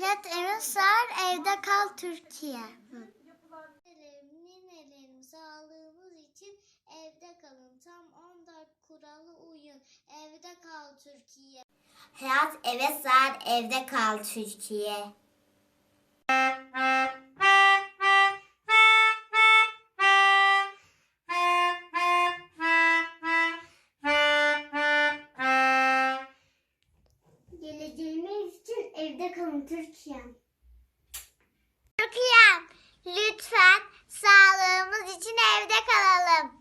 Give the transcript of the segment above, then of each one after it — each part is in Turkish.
Hayat eve sar, evde kal Türkiye. Ninelerim sağlığımız için evde kalın. Tam 14 kuralı uyun. Evde kal Türkiye. Hayat eve sar, evde kal Türkiye. Geleceğimiz için evde kalın Türkiye. Türkiye'm, lütfen sağlığımız için evde kalalım.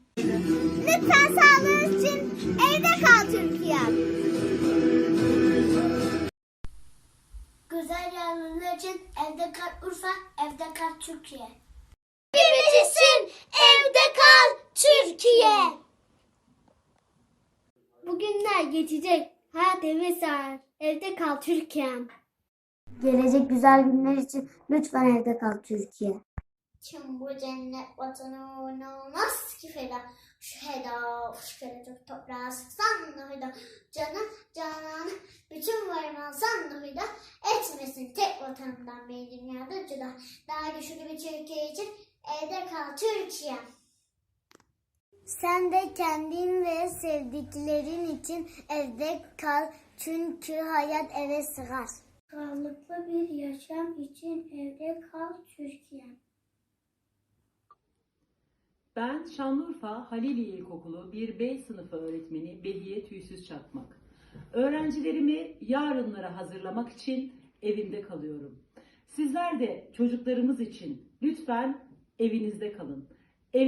Lütfen sağlığımız için evde kal Türkiye'm. Güzel yarınlar için evde kal Urfa, evde kal Türkiye. İçin evde kal Türkiye. Bugünler geçecek. Eve sar. Evde kal Türkiye'm. Gelecek güzel günler için lütfen evde kal Türkiye. Tüm bu cennet vatanı olmaz ki feda. Şu heda, şu feda toprağa sıksan da heda. Canım, canan, bütün varım alsan da heda. Etmesin tek vatanından beni dünyada cüda. Daha güçlü bir Türkiye için evde kal Türkiye. Sen de kendin ve sevdiklerin için evde kal çünkü hayat eve sığar. Sağlıklı bir yaşam için evde kal Türkiye. Ben Şanlıurfa Halili İlkokulu 1B sınıfı öğretmeni Behiye Tüysüz Çakmak. Öğrencilerimi yarınlara hazırlamak için evimde kalıyorum. Sizler de çocuklarımız için lütfen evinizde kalın.